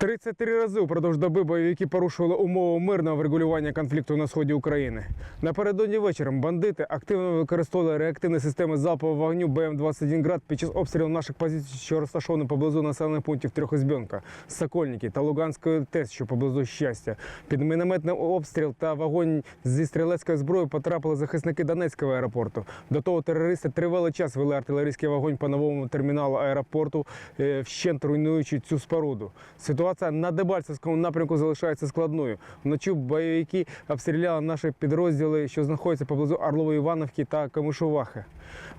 33 рази упродовж доби бойовики порушували умови мирного врегулювання конфлікту на сході України. Напередодні вечором бандити активно використовували реактивні системи залпового вогню БМ-21 «Град» під час обстрілу наших позицій, що розташовані поблизу населених пунктів Трьохізбьонка, Сокольники та Луганської ТЕС, що поблизу щастя. Під мінометний обстріл та вогонь зі стрілецької зброї потрапили захисники Донецького аеропорту. До того терористи тривалий час вели артилерійський вогонь по новому терміналу аеропорту, е, вщент руйнуючи цю споруду. Ситуація на Дебальцевському напрямку залишається складною. Вночі бойовики обстріляли наші підрозділи, що знаходяться поблизу Орлової Івановки та Камишувахи.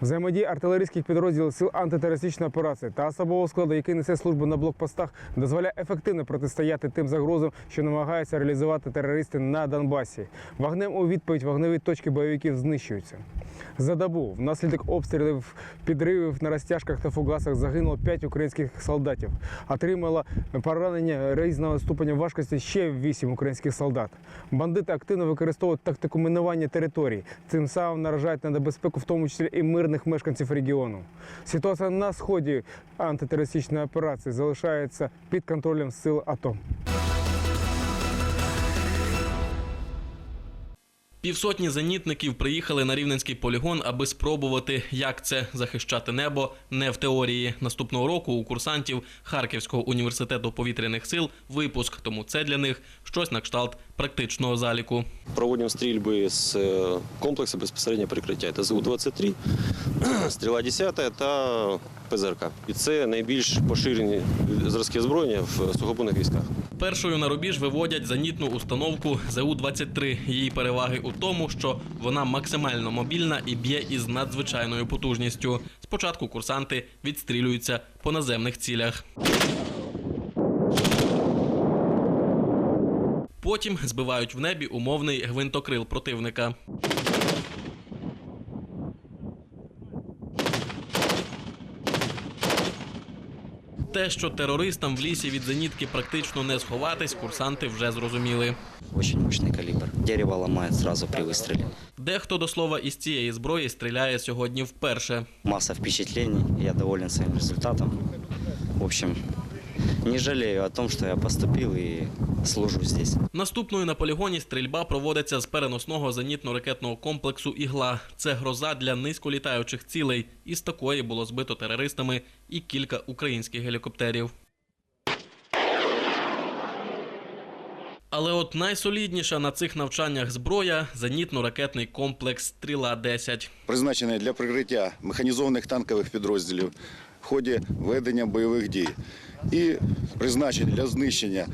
Взаємодія артилерійських підрозділів сил антитерористичної операції та особового складу, який несе службу на блокпостах, дозволяє ефективно протистояти тим загрозам, що намагаються реалізувати терористи на Донбасі. Вогнем у відповідь вогневі точки бойовиків знищуються. За добу внаслідок обстрілів, підривів на розтяжках та фугасах загинуло 5 українських солдатів. Отримало поранення різного ступеня важкості ще 8 українських солдат. Бандити активно використовують тактику минування територій, цим самим наражають на небезпеку, в тому числі і мирних мешканців регіону. Ситуація на сході антитерористичної операції залишається під контролем сил АТО. Півсотні зенітників приїхали на рівненський полігон, аби спробувати, як це захищати небо не в теорії. Наступного року у курсантів Харківського університету повітряних сил випуск, тому це для них щось на кшталт практичного заліку. Проводимо стрільби з е, комплексу безпосередньо прикриття. Це ЗУ-23, стріла 10 та ПЗРК. І це найбільш поширені зразки озброєння в сухопутних військах. Першою на рубіж виводять зенітну установку ЗУ-23. Її переваги у тому, що вона максимально мобільна і б'є із надзвичайною потужністю. Спочатку курсанти відстрілюються по наземних цілях. Потім збивають в небі умовний гвинтокрил противника. Те, що терористам в лісі від зенітки практично не сховатись, курсанти вже зрозуміли. Очень мощний калібр. Дерево ламає одразу при вистрілі. Дехто до слова із цієї зброї стріляє сьогодні вперше. Маса впечатлень, Я доволен своїм результатом. В общем, не жалею о том, что я поступил и служу здесь. Наступною на полігоні стрільба проводиться з переносного зенітно-ракетного комплексу Ігла. Це гроза для низьколітаючих цілей. Із такої було збито терористами і кілька українських гелікоптерів. Але от найсолідніша на цих навчаннях зброя зенітно-ракетний комплекс Стріла 10 призначений для прикриття механізованих танкових підрозділів в ході ведення бойових дій і призначений для знищення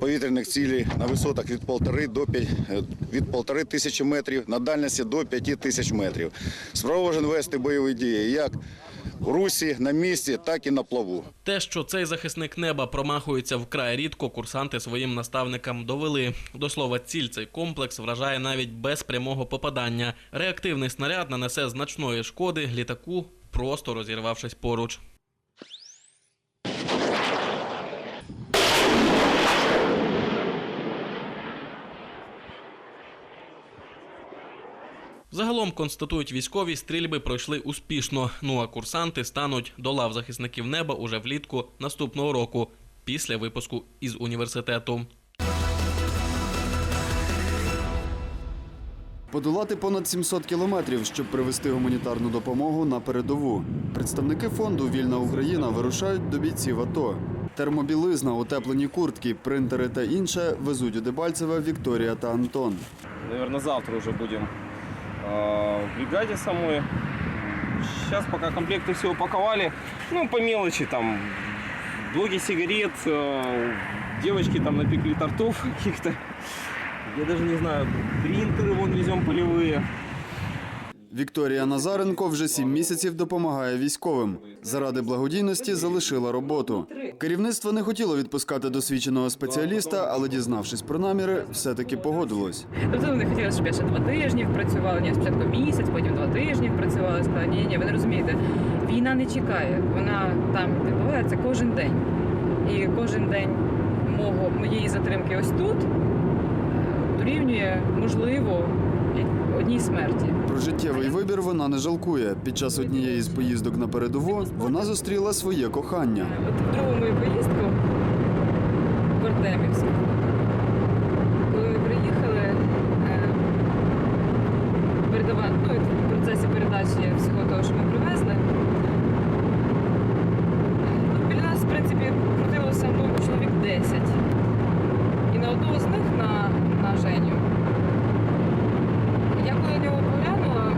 повітряних цілей на висотах від 1,5 до 5, е, від 1,5 тисячі метрів, на дальності до 5 тисяч метрів. Спроможен вести бойові дії як в русі, на місці, так і на плаву. Те, що цей захисник неба промахується вкрай рідко, курсанти своїм наставникам довели. До слова, ціль цей комплекс вражає навіть без прямого попадання. Реактивний снаряд нанесе значної шкоди літаку, просто розірвавшись поруч. Загалом констатують військові, стрільби пройшли успішно. Ну а курсанти стануть до лав захисників неба уже влітку наступного року, після випуску із університету. Подолати понад 700 кілометрів, щоб привезти гуманітарну допомогу на передову. Представники фонду Вільна Україна вирушають до бійців АТО. Термобілизна, утеплені куртки, принтери та інше везуть у Дебальцеве Вікторія та Антон. Наверное, завтра уже будем э, в бригаде самой. Сейчас пока комплекты все упаковали. Ну, по мелочи там. Блоки сигарет, э, девочки там напекли тортов каких-то. Я даже не знаю, принтеры вон везем полевые. Вікторія Назаренко вже сім місяців допомагає військовим. Заради благодійності залишила роботу. Керівництво не хотіло відпускати досвідченого спеціаліста, але дізнавшись про наміри, все-таки погодилось. Тобто вони хотіли, щоб я ще два тижні працювала. Ні, спочатку місяць, потім два тижні працювала. Сказала, ні, ні, ви не розумієте. Війна не чекає. Вона там відбувається кожен день. І кожен день мого, моєї затримки ось тут е, дорівнює, можливо, одній смерті. Про життєвий вибір вона не жалкує. Під час однієї з поїздок на передову вона зустріла своє кохання. От другу мою поїздку в Коли ми приїхали, е, передава... ну, в процесі передачі всього того, що ми привезли. Ну, біля нас, в принципі, крутилося ну, чоловік 10. І на одного з них, на, на Женю, я коли на нього поглянула,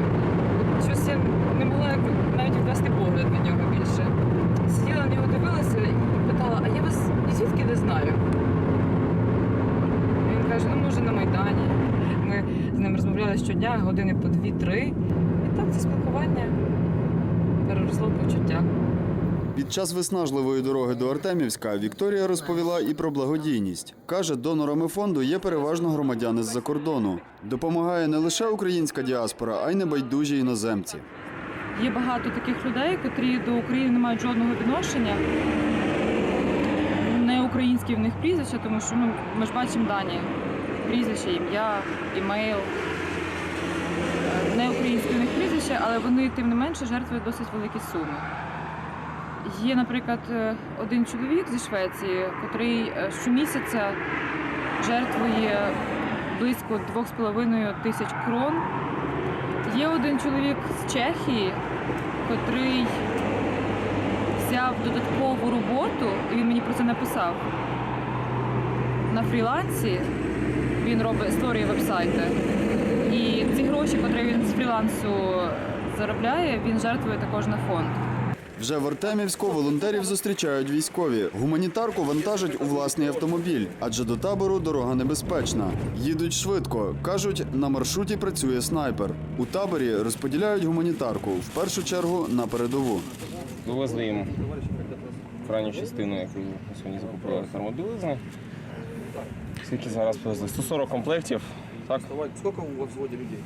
от щось я не могла як навіть відвести погляд від нього більше. Сиділа на нього, дивилася і питала, а я вас ні звідки не знаю. Він каже, ну може на Майдані. Ми з ним розмовляли щодня, години по дві-три. І так це спілкування переросло почуття. Під час виснажливої дороги до Артемівська Вікторія розповіла і про благодійність. Каже, донорами фонду є переважно громадяни з-за кордону. Допомагає не лише українська діаспора, а й небайдужі іноземці. Є багато таких людей, котрі до України не мають жодного відношення. Не українські в них прізвища, тому що ну, ми ж бачимо дані. Прізвище, ім'я, імейл. Не українські них прізвища, але вони тим не менше жертвують досить великі суми. Є, наприклад, е, один чоловік зі Швеції, котрий е, щомісяця жертвує близько 2,5 тисяч крон Є один чоловік з Чехії, котрий взяв додаткову роботу, і він мені про це написав. На фрілансі він робить створює вебсайти. Ці гроші, котрі він з фрілансу заробляє, він жертвує також на фонд. Вже в Артемівську волонтерів зустрічають військові. Гуманітарку вантажать у власний автомобіль, адже до табору дорога небезпечна. Їдуть швидко. кажуть, на маршруті працює снайпер. У таборі розподіляють гуманітарку в першу чергу на передову. Довезли їм крайню частину, яку сьогодні закупили термобілизни. Скільки зараз привезли? 140 комплектів. Так? Сколько у вас взводе людей?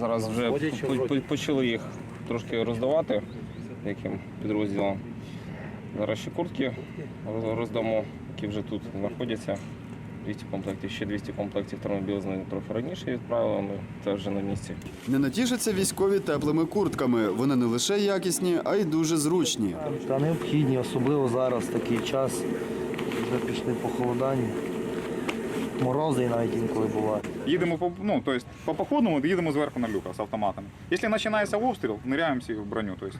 Зараз вже чи по- почали їх трошки роздавати яким підрозділам. Зараз ще куртки роз- роздамо, які вже тут знаходяться. 200 комплектів, ще 200 комплектів термобілизни трохи раніше відправили, ми це вже на місці. Не натішаться військові теплими куртками. Вони не лише якісні, а й дуже зручні. Та необхідні, особливо зараз такий час. Вже пішли похолодання. Морози навіть інколи бувають. Їдемо по ну, то есть, по походному їдемо зверху на люках з автоматами. Якщо починається обстріл, ниряємо всі в броню. Тобто,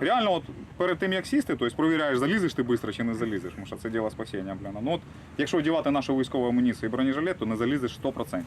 реально, от перед тим як сісти, тобто, провіряєш, залізеш ти швидко чи не залізеш, тому що це діло спасіння. Блин. Ну, от, якщо вдівати нашу військову амуніцію і бронежилет, то не залізеш 100%.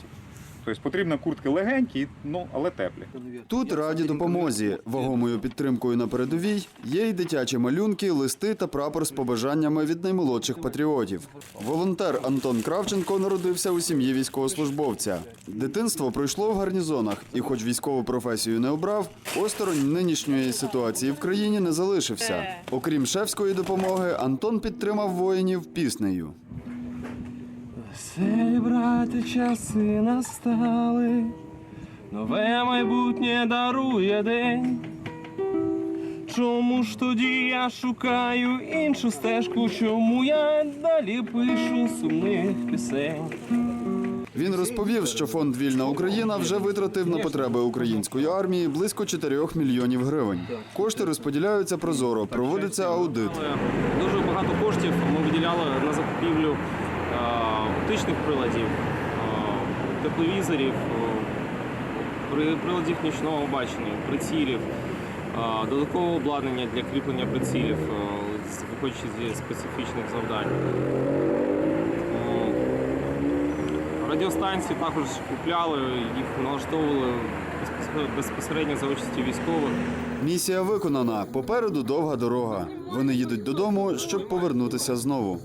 Тобто потрібно куртки легенькі, ну, але теплі. Тут раді допомозі. Вагомою підтримкою на передовій є й дитячі малюнки, листи та прапор з побажаннями від наймолодших патріотів. Волонтер Антон Кравченко народився у сім'ї військовослужбовця. Дитинство пройшло в гарнізонах, і, хоч військову професію не обрав, осторонь нинішньої ситуації в країні не залишився. Окрім шефської допомоги, Антон підтримав воїнів піснею. Веселі, брати, часи настали, нове майбутнє дарує день. Чому ж тоді я шукаю іншу стежку? Чому я далі пишу сумних пісень? Він розповів, що фонд Вільна Україна вже витратив на потреби української армії близько 4 мільйонів гривень. Кошти розподіляються прозоро, проводиться аудит. Дуже багато коштів ми виділяли на закупівлю е, приладів, е, тепловізорів, е, приладів нічного бачення, прицілів, е, додаткового обладнання для кріплення прицілів, виходячи зі специфічних завдань. Радіостанції також купляли, їх налаштовували безпосередньо за участі військових. Місія виконана. Попереду довга дорога. Вони їдуть додому, щоб повернутися знову.